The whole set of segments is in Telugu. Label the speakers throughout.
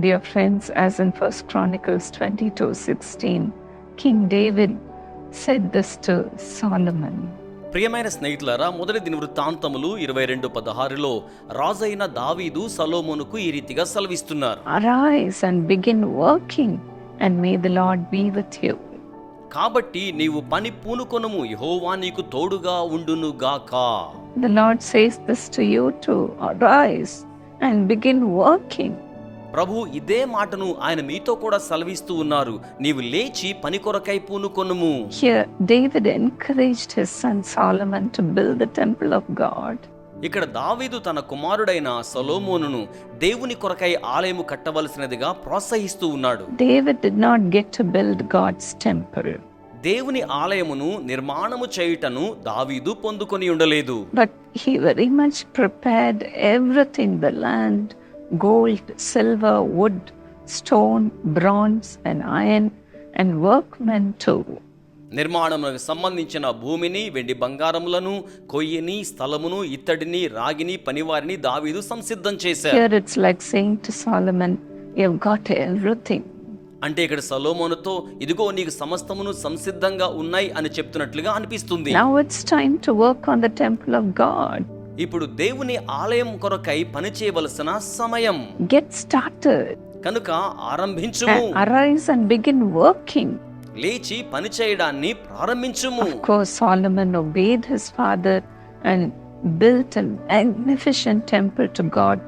Speaker 1: Dear friends, as in 1 Chronicles 22:16, King David said this to Solomon.
Speaker 2: ప్రియమైన స్నేహితులరా మొదటి దిని వృత్తాంతములు ఇరవై రెండు పదహారులో రాజైన దావీదు సలోమోనుకు ఈ రీతిగా సెలవిస్తున్నారు.
Speaker 1: Arise and begin working and may the Lord be with you
Speaker 2: కాబట్టి నీవు పని పూనుకొనము యెహోవా నీకు తోడుగా
Speaker 1: ఉండును గాక. The Lord says this to you and begin working
Speaker 2: ప్రభు ఇదే మాటను ఆయన మీతో కూడా సెలవిస్తూ ఉన్నారు. నీవు లేచి పని కొరకై పూనుకొనుము.
Speaker 1: David encouraged his son Solomon to the temple of God
Speaker 2: ఇక్కడ దావీదు తన కుమారుడైన సొలోమోనును దేవుని కొరకై ఆలయము కట్టవలసినదిగా ప్రోత్సహిస్తూ ఉన్నాడు.
Speaker 1: David did not get to build God's
Speaker 2: దేవుని ఆలయమును నిర్మాణము చేయుటను దావీదు పొందుకొని ఉండలేదు.
Speaker 1: But he very much prepared everything the land gold, silver, wood, stone, bronze, and iron, and workmen too.
Speaker 2: నిర్మాణములకు సంబంధించిన భూమిని వెండి బంగారములను కొయ్యిని స్థలమును ఇత్తడిని రాగిని పనివారిని దావీదు సంసిద్ధం చేశారు. అంటే ఇక్కడ సలోమోనుతో ఇదిగో నీకు సమస్తమును సంసిద్ధంగా ఉన్నాయి అని చెప్తున్నట్లుగా అనిపిస్తుంది.
Speaker 1: Now it's time to work on the temple of God
Speaker 2: ఇప్పుడు దేవుని ఆలయం కొరకై పని చేయవలసిన సమయం.
Speaker 1: గెట్ స్టార్టెడ్
Speaker 2: కనుక ఆరంభించుము.
Speaker 1: అరైజ్ అండ్ బిగిన్ వర్కింగ్
Speaker 2: లేచి పని చేయడాన్ని ప్రారంభించుము.
Speaker 1: Course Solomon obeyed his father and built a temple to God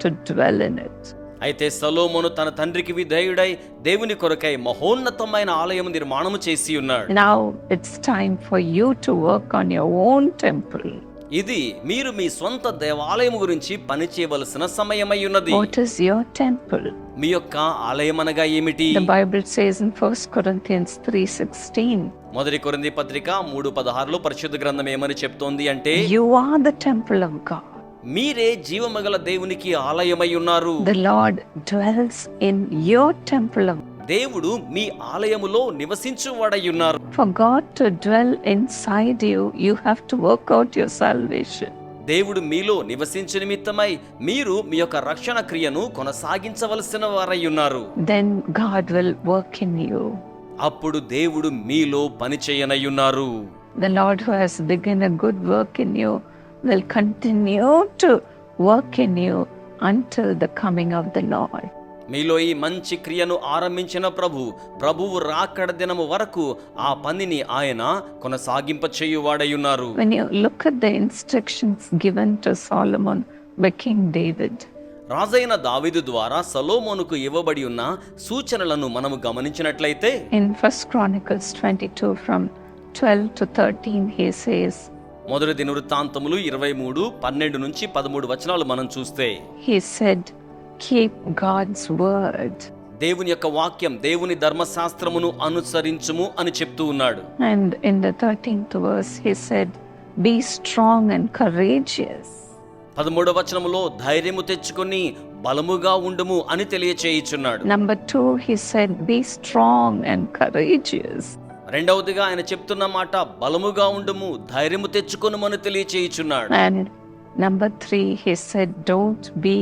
Speaker 2: అయితే సలోమను తన తండ్రికి విధేయుడై దేవుని కొరకై మహోన్నతమైన ఆలయం నిర్మాణము చేసి ఉన్నాడు.
Speaker 1: Now it's time for you to work on your own temple
Speaker 2: ఇది మీరు మీ సొంత దేవాలయం గురించి పని చేయవలసిన సమయమై ఉన్నది
Speaker 1: What is your temple?
Speaker 2: మీ యొక్క ఆలయం అనగా ఏమిటి
Speaker 1: The Bible says in 1 Corinthians 3:16,
Speaker 2: మొదటి కొరింది పత్రిక మూడు పదహారులో పరిశుద్ధ గ్రంథం ఏమని చెప్తోంది అంటే
Speaker 1: you are the temple of God.
Speaker 2: మీరే జీవమగల దేవునికి ఆలయమై ఉన్నారు
Speaker 1: The Lord dwells in your temple of
Speaker 2: దేవుడు మీ ఆలయములో నివసించువాడై ఉన్నారు
Speaker 1: for to dwell in you you have to work out your salvation
Speaker 2: దేవుడు మీలో నివసించ నిమిత్తమై మీరు మీ యొక్క రక్షణ క్రియను కొనసాగించవలసిన వారై ఉన్నారు
Speaker 1: then God will work in you
Speaker 2: అప్పుడు దేవుడు మీలో పని చేయనై
Speaker 1: ఉన్నారు the Lord who has begin a good work in you will continue to work in you until the coming of the Lord
Speaker 2: మీలో ఈ మంచి క్రియను ఆరంభించిన ప్రభు ప్రభువు రాకడ దినము వరకు ఆ పనిని ఆయన కొనసాగింప చేయువాడయ్యున్నారు
Speaker 1: When you look at the instructions given to Solomon by King David,
Speaker 2: రాజైన దావీదు ద్వారా సలోమోనుకు ఇవ్వబడి ఉన్న సూచనలను మనము గమనించినట్లయితే
Speaker 1: in First Chronicles 22 from 12 to 13, he says,
Speaker 2: మొదటి దినవృత్తాంతములు ఇరవై మూడు పన్నెండు నుంచి పదమూడు వచనాలు మనం చూస్తే
Speaker 1: he said, keep God's word.
Speaker 2: దేవుని యొక్క వాక్యం దేవుని ధర్మశాస్త్రమును అనుసరించుము అని చెప్తూ ఉన్నాడు.
Speaker 1: And in the 13th verse he said be strong and courageous
Speaker 2: 13వ వచనములో ధైర్యము తెచ్చుకొని బలముగా ఉండుము అని తెలియజేయుచున్నాడు
Speaker 1: number 2 he said be strong and courageous
Speaker 2: రెండవదిగా ఆయన చెప్తున్న మాట బలముగా ఉండుము ధైర్యము తెచ్చుకొనుము అని
Speaker 1: తెలియజేయుచున్నాడు and number 3 he said don't be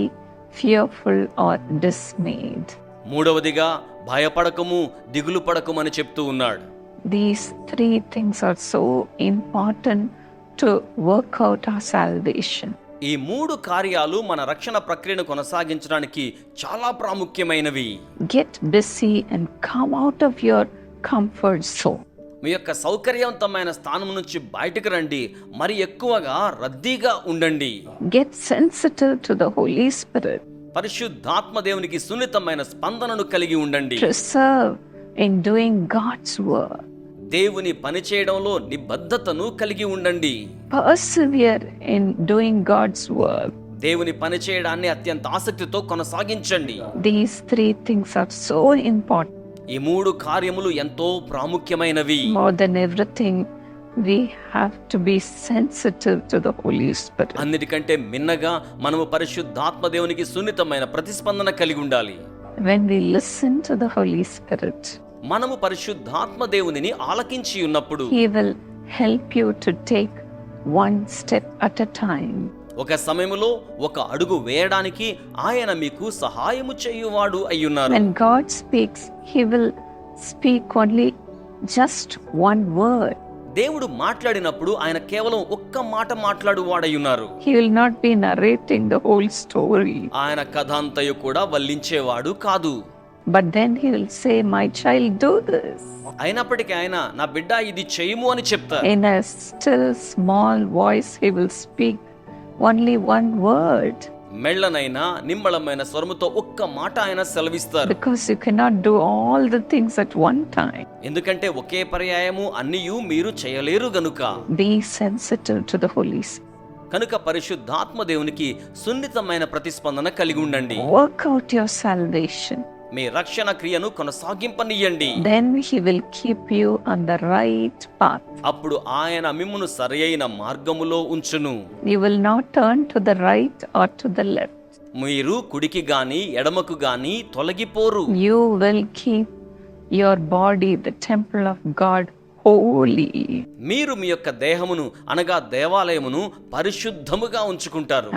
Speaker 1: fearful or dismayed
Speaker 2: మూడవదిగా భయపడకము దిగులు పడకము అని చెప్తూ ఉన్నాడు.
Speaker 1: These three things are so important to work out our salvation
Speaker 2: ఈ మూడు కార్యాలు మన రక్షణ ప్రక్రియను కొనసాగించడానికి చాలా ప్రాముఖ్యమైనవి.
Speaker 1: Get busy and come out of your comfort zone
Speaker 2: మీ యొక్క సౌకర్యవంతమైన స్థానం నుంచి బయటకు రండి మరి ఎక్కువగా రద్దీగా ఉండండి
Speaker 1: Get sensitive to the Holy Spirit.
Speaker 2: పరిశుద్ధాత్మ దేవునికి సున్నితమైన స్పందనను కలిగి ఉండండి
Speaker 1: serve in doing God's work.
Speaker 2: దేవుని పని చేయడంలో నిబద్ధతను కలిగి ఉండండి
Speaker 1: Persevere in doing God's work.
Speaker 2: దేవుని పని చేయడాన్ని అత్యంత ఆసక్తితో కొనసాగించండి
Speaker 1: These three things are so important.
Speaker 2: ఈ మూడు కార్యములు ఎంతో ప్రాముఖ్యమైనవి.
Speaker 1: More than everything we have to be sensitive the Holy Spirit
Speaker 2: అన్నిటికంటే మిన్నగా మనము పరిశుద్ధాత్మ దేవునికి సున్నితమైన ప్రతిస్పందన కలిగి ఉండాలి.
Speaker 1: When we listen to the Holy Spirit
Speaker 2: మనము పరిశుద్ధాత్మ దేవునిని ఆలకించి ఉన్నప్పుడు
Speaker 1: he will help you to take one step at a time
Speaker 2: ఒక సమయంలో ఒక అడుగు వేయడానికి ఆయన మీకు సహాయము చేయువాడు అయ్యున్నారు
Speaker 1: When God speaks, He will speak only just one word.
Speaker 2: దేవుడు మాట్లాడినప్పుడు ఆయన కేవలం ఒక్క మాట మాట్లాడు వాడయ్యున్నారు
Speaker 1: He will not be narrating the whole story.
Speaker 2: ఆయన కథ అంతయు కూడా వల్లించేవాడు కాదు
Speaker 1: But then He will say, My child, do this.
Speaker 2: అయినప్పటికీ ఆయన నా బిడ్డ ఇది చేయము అని చెప్తారు
Speaker 1: In a still small voice, He will speak only one word.
Speaker 2: మెళ్ళనైనా నిమ్మళమైన స్వరముతో ఒక్క మాట ఆయన సెలవిస్తారు
Speaker 1: Because you cannot do all the things at one time.
Speaker 2: ఎందుకంటే ఒకే పర్యాయము అన్నియు మీరు చేయలేరు గనుక
Speaker 1: Be sensitive to the Holy Spirit.
Speaker 2: కనుక పరిశుద్ధాత్మ దేవునికి సున్నితమైన ప్రతిస్పందన కలిగి ఉండండి
Speaker 1: Work out your salvation.
Speaker 2: మీ రక్షణ క్రియను కొనసాగింపనియండి.
Speaker 1: Then he will keep you on the right path
Speaker 2: అప్పుడు ఆయన మిమ్మును సరైన మార్గములో ఉంచును.
Speaker 1: You will not turn to the right or to the left
Speaker 2: మీరు కుడికి గాని ఎడమకు గాని తొలగిపోరు.
Speaker 1: You will keep your body the temple of God holy
Speaker 2: మీరు మీ యొక్క దేహమును అనగా దేవాలయమును పరిశుద్ధముగా ఉంచుకుంటారు.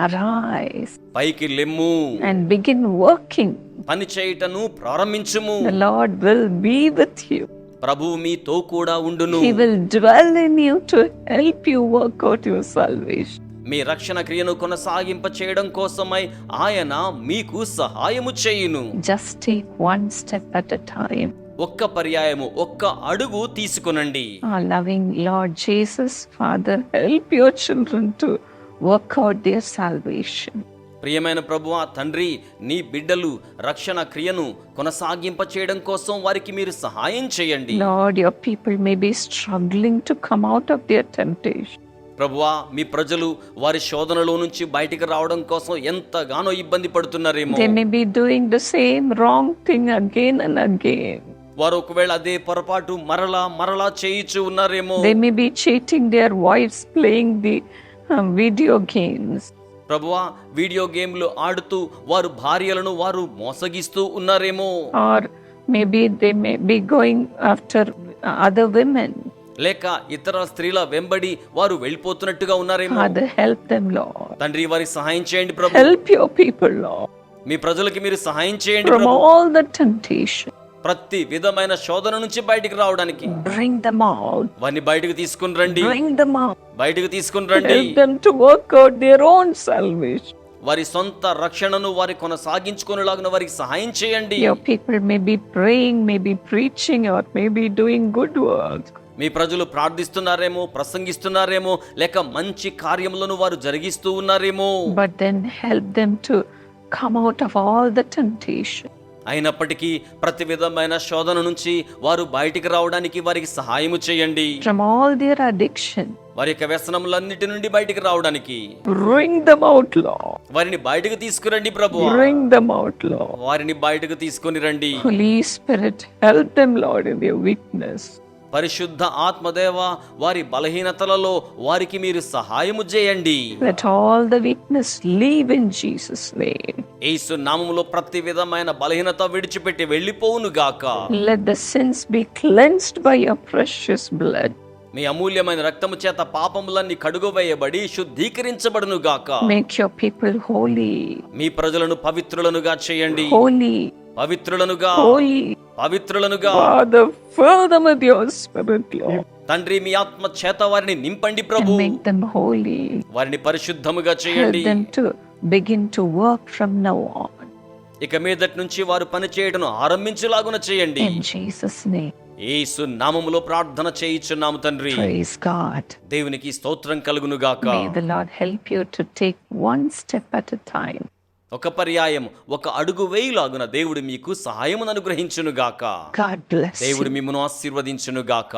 Speaker 2: పైకి లెమ్ము.
Speaker 1: అండ్ బిగిన్ వర్కింగ్
Speaker 2: పని చేయటను ప్రారంభించుము.
Speaker 1: Lord will be with you
Speaker 2: ప్రభు మీతో కూడా ఉండును.
Speaker 1: Will dwell in to help you work out your salvation
Speaker 2: మీ రక్షణ క్రియను కొనసాగింప చేయడం కోసమై ఆయన మీకు సహాయము చేయును.
Speaker 1: Just one step at a time
Speaker 2: ఒక్క పర్యాయము ఒక్క అడుగు తీసుకునండి.
Speaker 1: Loving Lord Jesus father help your children to work out their salvation
Speaker 2: ప్రియమైన ప్రభువా తండ్రి నీ బిడ్డలు రక్షణ క్రియను కొనసాగింప చేయడం కోసం వారికి మీరు సహాయం చేయండి.
Speaker 1: Lord people may be struggling to come out of their temptation
Speaker 2: ప్రభువా మీ ప్రజలు వారి శోధనలో నుంచి బయటికి రావడం కోసం ఎంతగానో ఇబ్బంది పడుతున్నారేమో.
Speaker 1: May be doing the same wrong thing again and again
Speaker 2: వారు ఒకవేళ అదే పొరపాటు మరలా మరలా చేయించు ఉన్నారేమో.
Speaker 1: May be cheating their wives playing games
Speaker 2: ప్రభువా వీడియో గేమ్లు ఆడుతూ వారు భార్యలను వారు మోసగిస్తూ ఉన్నారేమో.
Speaker 1: Or may they may be
Speaker 2: లేక ఇతర స్త్రీల వెంబడి వారు వెళ్ళిపోతున్నట్టుగా ఉన్నారేమో.
Speaker 1: హెల్ప్ దెం లార్డ్
Speaker 2: తండ్రి వారికి సహాయం చేయండి ప్రభు. మీ ప్రజలకు మీరు సహాయం చేయండి
Speaker 1: ఆల్ ద టెంప్టేషన్
Speaker 2: ప్రతి విధమైన శోధన నుంచి బయటకు రావడానికి.
Speaker 1: బ్రింగ్
Speaker 2: దెమ్ అవుట్ వాని రండి.
Speaker 1: బ్రింగ్ దెమ్ అవుట్
Speaker 2: బయటికి రండి.
Speaker 1: హెల్ప్ దెం టు
Speaker 2: వారి సొంత రక్షణను వారి కొనసాగించుకునేలాగా వారికి సహాయం చేయండి.
Speaker 1: People may be praying may preaching or may doing good work
Speaker 2: మీ ప్రజలు ప్రార్థిస్తున్నారేమో ప్రసంగిస్తున్నారేమో లేక మంచి కార్యములను వారు జరిగిస్తూ ఉన్నారేమో.
Speaker 1: But then help them to come out of all the temptation
Speaker 2: అయినప్పటికీ ప్రతి విధమైన శోధన నుంచి వారు బయటికి రావడానికి వారికి సహాయము చేయండి
Speaker 1: From all their addiction.
Speaker 2: వారి యొక్క వ్యసనములన్నిటి నుండి బయటికి రావడానికి
Speaker 1: Bring them out, Lord.
Speaker 2: వారిని బయటకు తీసుకురండి ప్రభు
Speaker 1: Bring them out, Lord.
Speaker 2: వారిని బయటకు తీసుకొని రండి
Speaker 1: Holy Spirit, help them, Lord, in their weakness.
Speaker 2: పరిశుద్ధ ఆత్మదేవ వారి బలహీనతలలో వారికి మీరు సహాయము చేయండి. నామములో ప్రతి విధమైన బలహీనత విడిచిపెట్టి వెళ్ళిపోవును గాక.
Speaker 1: Let the sense be cleansed by your precious blood
Speaker 2: మీ అమూల్యమైన రక్తము చేత పాపములన్నీ కడుగువేయబడి శుద్ధీకరించబడును గాక.
Speaker 1: Make your people holy,
Speaker 2: మీ ప్రజలను పవిత్రులనుగా చేయండి.
Speaker 1: Holy,
Speaker 2: పవిత్రులనుగా.
Speaker 1: Holy.
Speaker 2: పవిత్రులనుగా.
Speaker 1: Fill them with your spirit, Lord,
Speaker 2: తండ్రి మీ ఆత్మ చేత వారిని నింపండి ప్రభు.
Speaker 1: make them holy.
Speaker 2: వారిని పరిశుద్ధముగా చేయండి.
Speaker 1: them to begin to work from now on.
Speaker 2: ఇక మీదటి నుంచి వారు పని చేయటను ఆరంభించులాగున చేయండి.
Speaker 1: In Jesus' name,
Speaker 2: యేసు నామములో ప్రార్థన చేయిచున్నాము తండ్రి
Speaker 1: praise God.
Speaker 2: దేవునికి స్తోత్రం కలుగును గాక
Speaker 1: May the Lord help you to take one step at a time.
Speaker 2: ఒక పర్యాయం ఒక అడుగు వేయులాగున దేవుడు మీకు సహాయమును అనుగ్రహించును గాక
Speaker 1: bless you.
Speaker 2: దేవుడు మిమ్మను ఆశీర్వదించును గాక